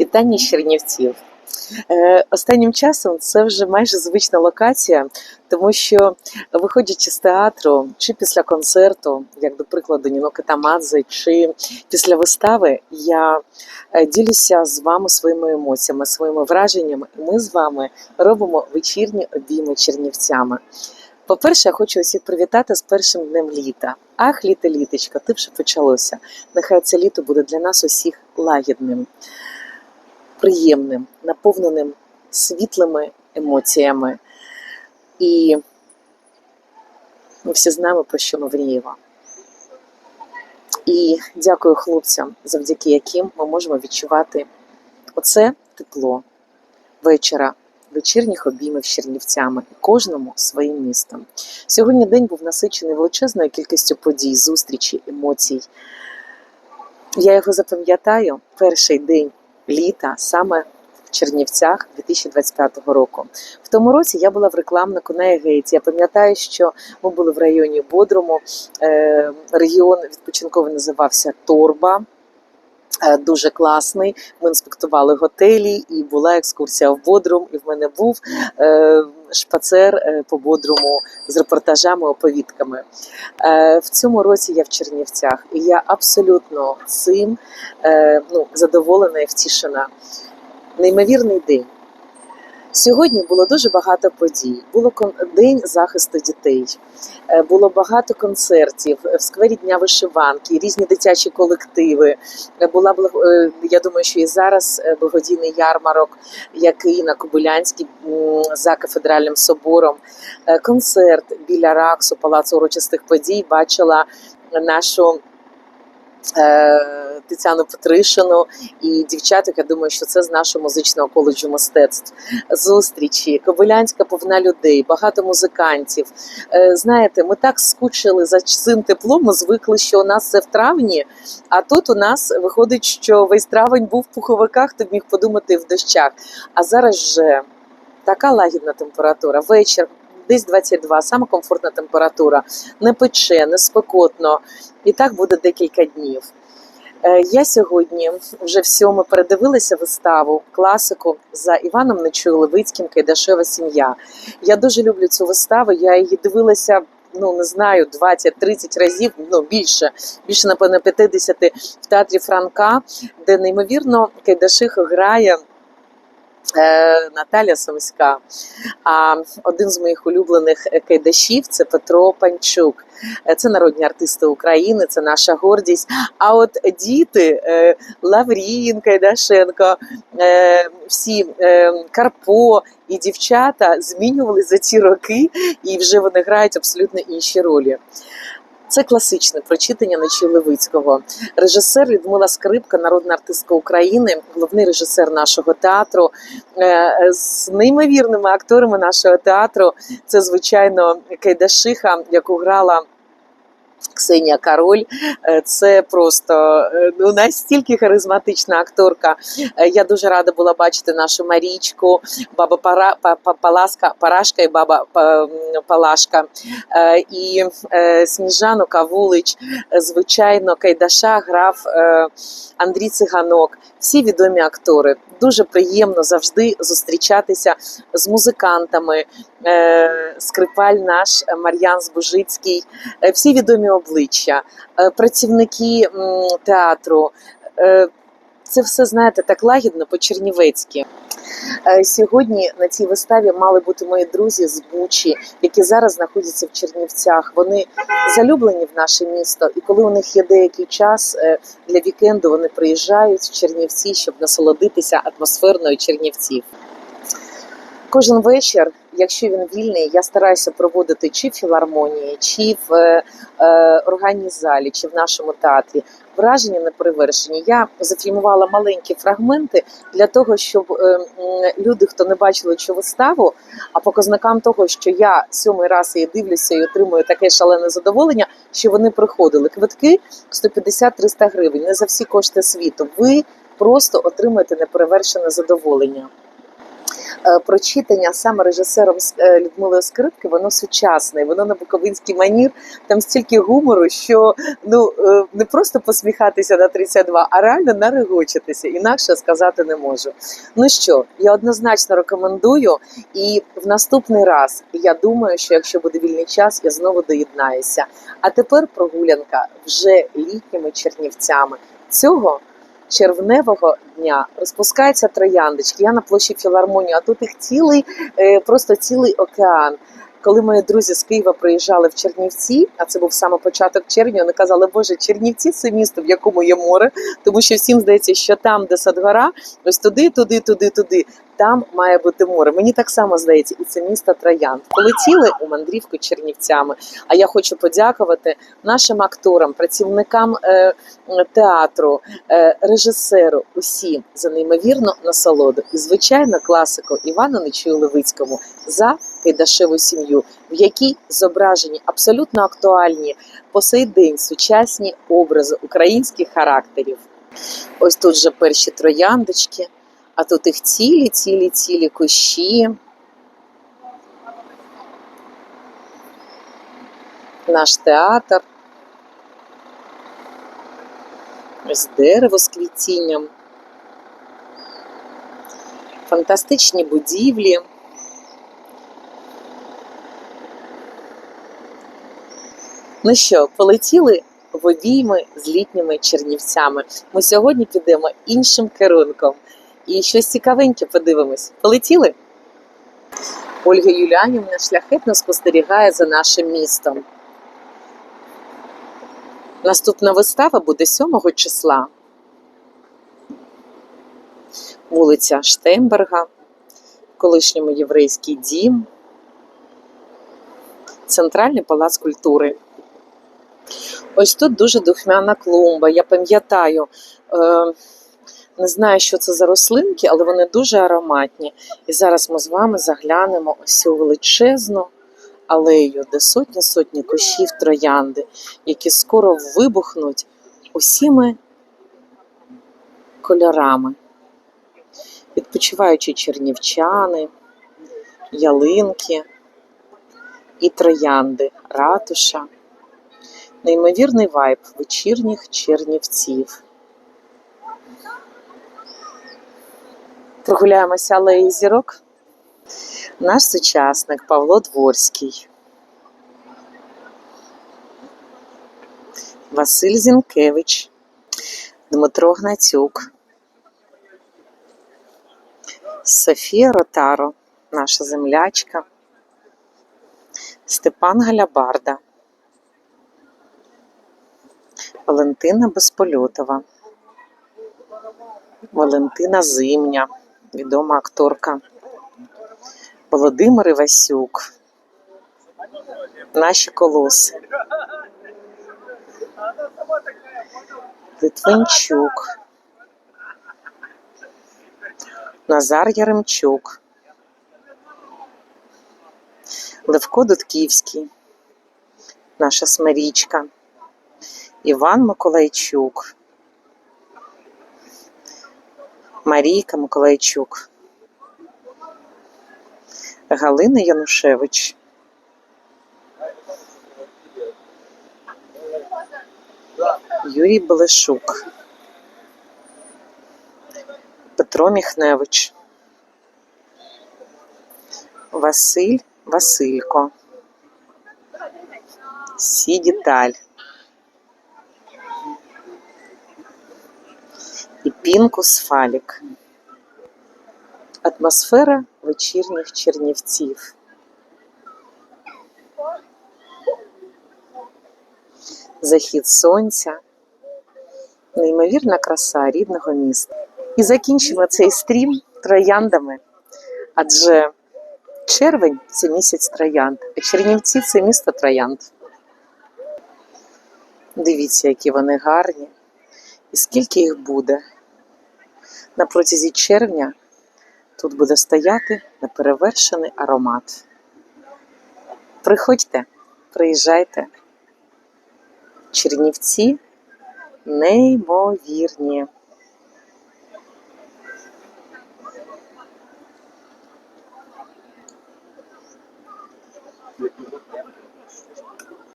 Вітання з Чернівців. Е, Останнім часом це вже майже звична локація, тому що виходячи з театру, чи після концерту, як до прикладу Ніно Катамадзе, чи після вистави, я е, ділюся з вами своїми емоціями, своїми враженнями. І ми з вами робимо вечірні обійми чернівцями. По-перше, я хочу усіх привітати з першим днем літа. Ах, літо, літочка, ти вже почалося. Нехай це літо буде для нас усіх лагідним, приємним, наповненим світлими емоціями. І ми всі знаємо, про що ми мріємо. І дякую хлопцям, завдяки яким ми можемо відчувати оце тепло вечора, вечірніх обіймів з Чернівцями, і кожному своїм містом. Сьогодні день був насичений величезною кількістю подій, зустрічей, емоцій. Я його запам'ятаю перший день літа саме в Чернівцях 2025 року. В тому році я була в рекламнику на Егейті. Я пам'ятаю, що ми були в районі Бодруму. Е, регіон відпочинковий називався Торба. Е, Дуже класний. Ми інспектували готелі, і була екскурсія в Бодрум. І в мене був е, шпацер е, по Бодруму з репортажами, оповідками. Е, в цьому році я в Чернівцях, і я абсолютно цим е, ну, задоволена і втішена. Неймовірний день. Сьогодні було дуже багато подій. Було день захисту дітей, Е, було багато концертів в сквері Дня вишиванки, різні дитячі колективи. Е, Була е, я думаю, що і зараз е, благодійний ярмарок, який на Кобилянській за кафедральним собором. Е, Концерт біля Раксу, палацу урочистих подій. Бачила нашу. Тетяну Петришину і дівчаток, я думаю, що це з нашого музичного коледжу мистецтв. Зустрічі, Кобилянська повна людей, багато музикантів. Е, Знаєте, ми так скучили за цим теплом. Ми звикли, що у нас це в травні. А тут у нас виходить, що весь травень був в пуховиках, ти міг подумати в дощах. А зараз же така лагідна температура. Вечір десь 22, саме комфортна температура. Не пече, не спекотно. І так буде декілька днів. Е, Я сьогодні вже всьому передивилася виставу класику за Іваном Нечуй-Левицьким Кайдашева сім'я. Я дуже люблю цю виставу. Я її дивилася. Ну не знаю, 20-30 разів, ну більше, більше напевно 50 в театрі Франка, де неймовірно Кайдаших грає Наталя Сумська. А один з моїх улюблених кайдашів це Петро Панчук. Е, Це народні артисти України, це наша гордість. А от діти е, Лаврін Кайдашенко, е, всі Карпо і дівчата змінювали за ці роки, і вже вони грають абсолютно інші ролі. Це класичне прочитання Ночі Левицького. Режисер Людмила Скрипка, народна артистка України, головний режисер нашого театру е, з неймовірними акторами нашого театру. Це звичайно Кайдашиха, яку грала. Ксенія Король, Е, це просто е, ну настільки харизматична акторка. Е, Я дуже рада була бачити нашу Марічку, баба Паласка, Парашка і баба Па- Палашка. І Сніжану Кавулич, звичайно, Кайдаша грав Андрій Циганок. Всі відомі актори. Дуже приємно завжди зустрічатися з музикантами. Скрипаль наш Мар'ян Збужицький, всі відомі обличчя, е, працівники театру. Е, Це все знаєте так лагідно по-чернівецьки. Е, Сьогодні на цій виставі мали бути мої друзі з Бучі, які зараз знаходяться в Чернівцях. Вони залюблені в наше місто, і коли у них є деякий час для вікенду, вони приїжджають в Чернівці, щоб насолодитися атмосферною Чернівців. Кожен вечір, якщо він вільний, я стараюся проводити чи в філармонії, чи в е, е, органній залі, чи в нашому театрі. Враження не перевершені. Я зафільмувала маленькі фрагменти для того, щоб е, люди, хто не бачили цю виставу, а показникам того, що я сьомий раз її дивлюся і отримую таке шалене задоволення, що вони приходили. Квитки 150-300 гривень, не за всі кошти світу. Ви просто отримаєте неперевершене задоволення. Е, прочитання саме режисером е, Людмилою Скрипки, воно сучасне, воно на буковинський манір. Там стільки гумору, що ну е, не просто посміхатися на 32, а реально нарегочитися. Інакше сказати не можу. Ну що, я однозначно рекомендую, і в наступний раз я думаю, що якщо буде вільний час, я знову доєднаюся. А тепер прогулянка вже літніми чернівцями. Цього червневого дня розпускаються трояндочки. Я на площі філармонії, а тут їх цілий, е, просто цілий океан. Коли мої друзі з Києва приїжджали в Чернівці, а це був саме початок червня, вони казали, Боже, Чернівці це місто, в якому є море, тому що всім здається, що там, де Садгора, ось туди, туди, туди, туди. Там має бути море. Мені так само здається, і це місто Троянд. Полетіли у мандрівку Чернівцями. А я хочу подякувати нашим акторам, працівникам е, театру, е, режисеру, усім за неймовірну насолоду. І звичайно, класику Івану Нечую Левицькому за Кайдашеву сім'ю, в якій зображені абсолютно актуальні по сей день сучасні образи українських характерів. Ось тут же перші трояндочки, а тут їх цілі, цілі, цілі кущі. Наш театр. Ось дерево з квітінням. Фантастичні будівлі. Ну що, полетіли в обійми з літніми чернівцями. Ми сьогодні підемо іншим керунком і щось цікавеньке подивимось. Полетіли? Ольга Юліанівна шляхетно спостерігає за нашим містом. Наступна вистава буде 7 числа. Вулиця Штемберга, колишньому єврейський дім, Центральний палац культури. Ось тут дуже духмяна клумба. Я пам'ятаю, е, не знаю, що це за рослинки, але вони дуже ароматні. І зараз ми з вами заглянемо ось цю величезну алею, де сотні-сотні кущів троянди, які скоро вибухнуть усіми кольорами. Відпочиваючі чернівчани, ялинки і троянди, ратуша. Неймовірний вайб вечірніх чернівців. Прогуляємося алеї зірок. Наш сучасник Павло Дворський. Василь Зінкевич, Дмитро Гнатюк, Софія Ротаро, наша землячка, Степан Галябарда. Валентина Безпольотова, Валентина Зимня, відома акторка, Володимир Івасюк, наші колоси, Литвинчук, Назар Яремчук, Левко Дудківський, наша Смирічка. Іван Миколайчук, Марійка Миколайчук, Галина Янушевич, Юрій Белешук, Петро Міхневич, Василь Василько, Сі і Пінкус Фалік. Атмосфера вечірніх чернівців. Захід сонця, неймовірна краса рідного міста. І закінчимо цей стрім трояндами, адже червень це місяць троянд, а Чернівці це місто троянд. Дивіться, які вони гарні. І скільки їх буде? На протязі червня тут буде стояти неперевершений аромат. Приходьте, приїжджайте. Чернівці неймовірні.